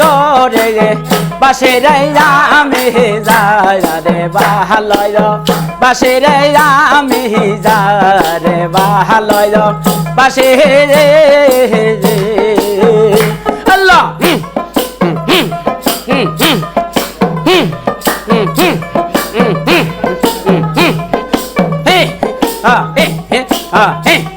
দরে বাসে আমি যার রে বাহালয় বাসে আমি যার রে বাহালয় বাসে রে আল্লাহ Ah, eh, eh, ah, eh.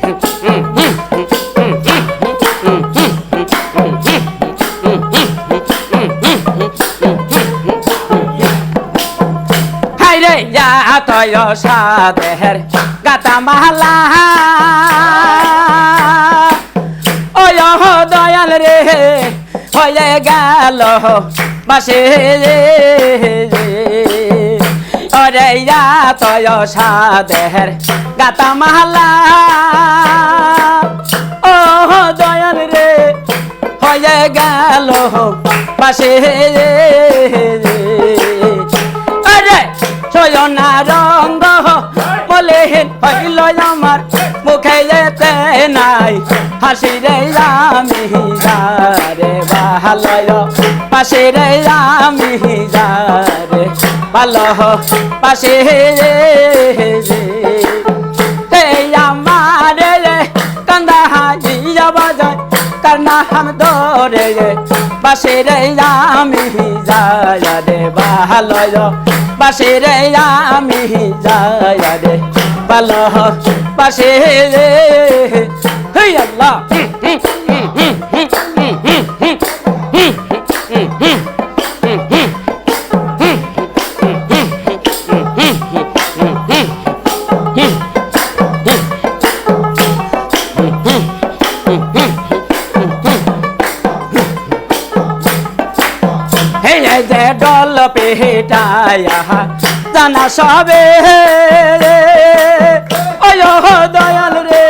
যা তয় সাদেহের গাতা মালা। হো দয়াল রে, হয়ে গেল বাসে। ওরে যা তয় গাতা মালা। ও দয়াল রে, হয়ে গেল বাসে। সয়না রঙ্গ বলে হইল আমার মুখে যেতে নাই। হাসি রে আমি রে ভালয় পাশে রে আমি রে ভালো পাশে রে। আমার রে, কান্দা হাজিয়া বাজায় করনা হাম দরে বাসে রে আমি যায় রে ভালয় বাসে রে আমি যায় রে ভালো বাসে রে হে আল্লাহ। পেটায়া জানা সবে হো দয়াল রে,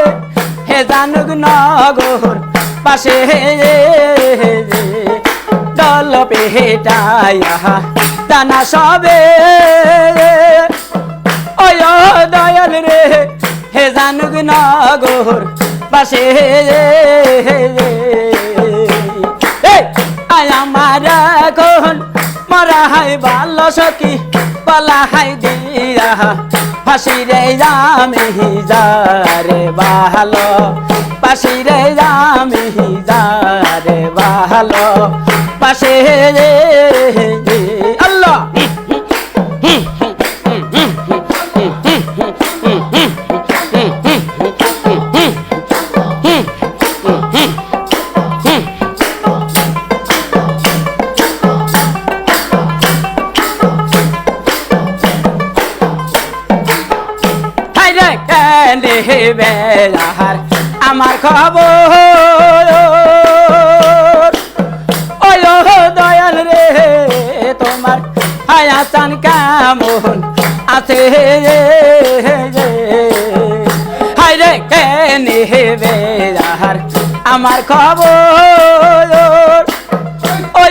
হে জানুক নগর পাশে ডল পেটায়া জানা সবে হো দয়াল রে, হে জানুক নগর পাশে সখী পালা হাই দিয়া ফাঁসি রে যামি যারে বাহালো পাশি রে যামি যারে বাহালো পাশে রে আল্লাহ কেনে বেড়ার। আমার খবর ওই দয়াল রে, তোমার হায়াসান কেমন আছে হাইরে কেনে বেড়ার? আমার খবর ওই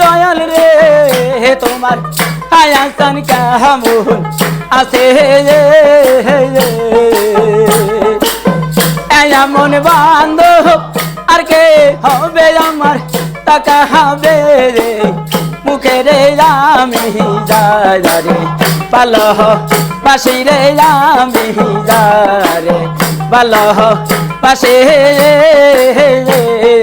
দয়াল রে, তোমার আয়াসান কামুন আছে এমন বান্ধব আর কে হবে আমার? টাকা হবে রে মুখে রে আমি যাই রে পালো পাশে রে আমি যারে পালো পাশে আল্লাহ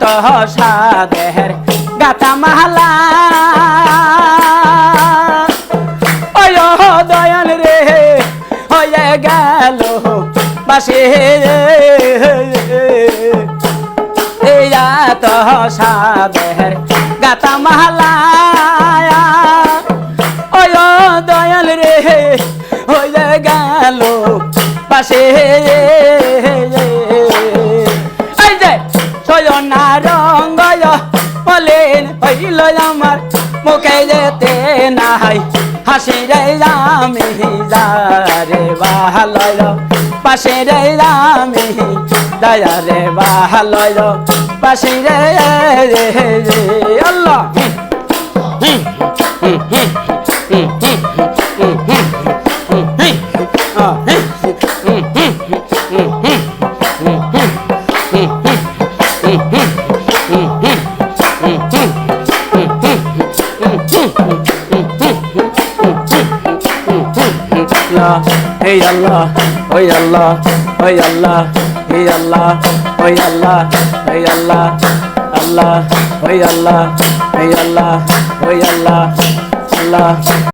তো সাদের গাতা মালা। দয়াল রে, হয়ে গেল বাসে। তো সাদের গাতা মালা। দয়াল রে, হয়ে গেল পাশে হাসি রে আমি যারে ভালো পাশে রে আমি দয়া রে ভালো পাশে রে রে রে আল্লাহ আল্লাহ হে আল্লাহ ওই আল্লাহ ওই আল্লাহ, হে আল্লাহ ওই আল্লাহ, হে আল্লাহ আল্লাহ ওই আল্লাহ, হে আল্লাহ ওই আল্লাহ আল্লাহ।